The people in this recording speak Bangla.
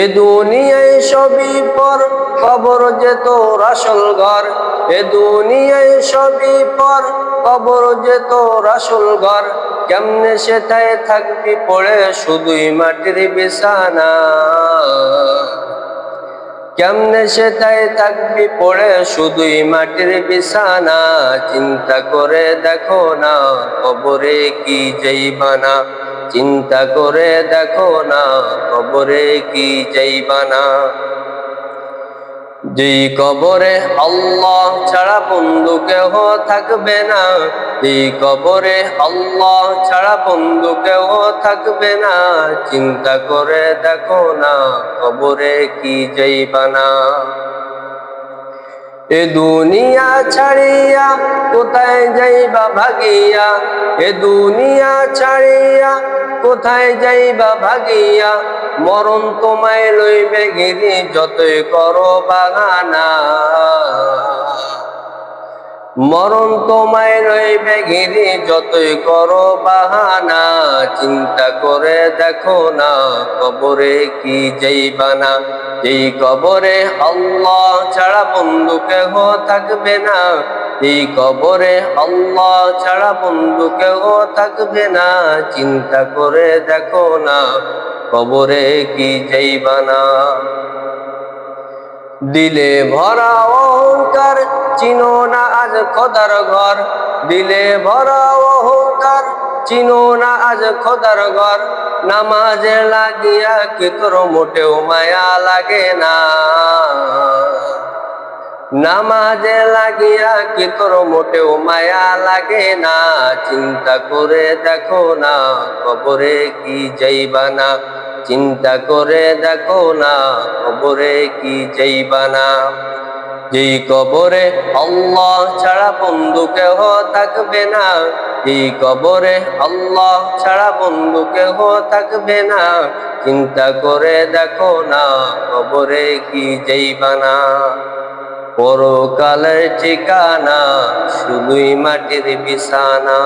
এ দুনিয়ায় সবই পর কবর যে তোর আসল ঘর। এ দুনিয়ায় সবই পর কবর যে তোর আসল ঘর। কেমনে সেটাই থাকবি পড়ে শুধুই মাটির বিছানা। কেমনে সেটাই থাকবি পড়ে শুধুই মাটির বিছানা। চিন্তা করে দেখো না কবরে কি যাইবানা চিন্তা করে দেখো না, কবরে কি যাইবানা যেই কবরে আল্লাহ ছাড়া বন্ধু কেহ থাকবে না, যেই কবরে আল্লাহ ছাড়া বন্ধু কেহ থাকবে না, চিন্তা করে দেখো না, কবরে কি যাইবানা এ দুনিয়া ছাড়িয়া কোথায় যাইবা ভাগিয়া? এ দুনিয়া ছাড়িয়া কোথায় যাইবা ভাগিয়া? মরণ তোমায় লইবে গিরি, যতই করো বাগানা। মরণ তোমায় রইবে ঘিরে যতই করো বাহানা। চিন্তা করে দেখো না, কবরে কি যাইবানা এই কবরে আল্লাহ ছাড়া বন্ধু কেহ থাকবে না। এই কবরে আল্লাহ ছাড়া বন্ধু কেহ থাকবে না। চিন্তা করে দেখো না, কবরে কি যাইবা না। দিলে ভরা অহংকার, চিনো না আজ খোদার ঘর। দিলে ভরা অহংকার, চিনো না আজ খোদার ঘর। নামাজে লাগিয়া কি তোর মোটেও মায়া লাগে না। নামাজে লাগিয়া কি তোর মোটেও মায়া লাগে না? চিন্তা করে দেখো না, কবরে কি যাইবা না? চিন্তা করে দেখো না, কবরে কি যাইবানা যেই কবরে আল্লাহ ছাড়া বন্ধু কেহ থাকবে না এই কবরে আল্লাহ ছাড়া বন্ধু কেহ থাকবে না, চিন্তা করে দেখো না, কবরে কি যাইবানা পরকালের ঠিকানা শুধুই মাটির বিছানা।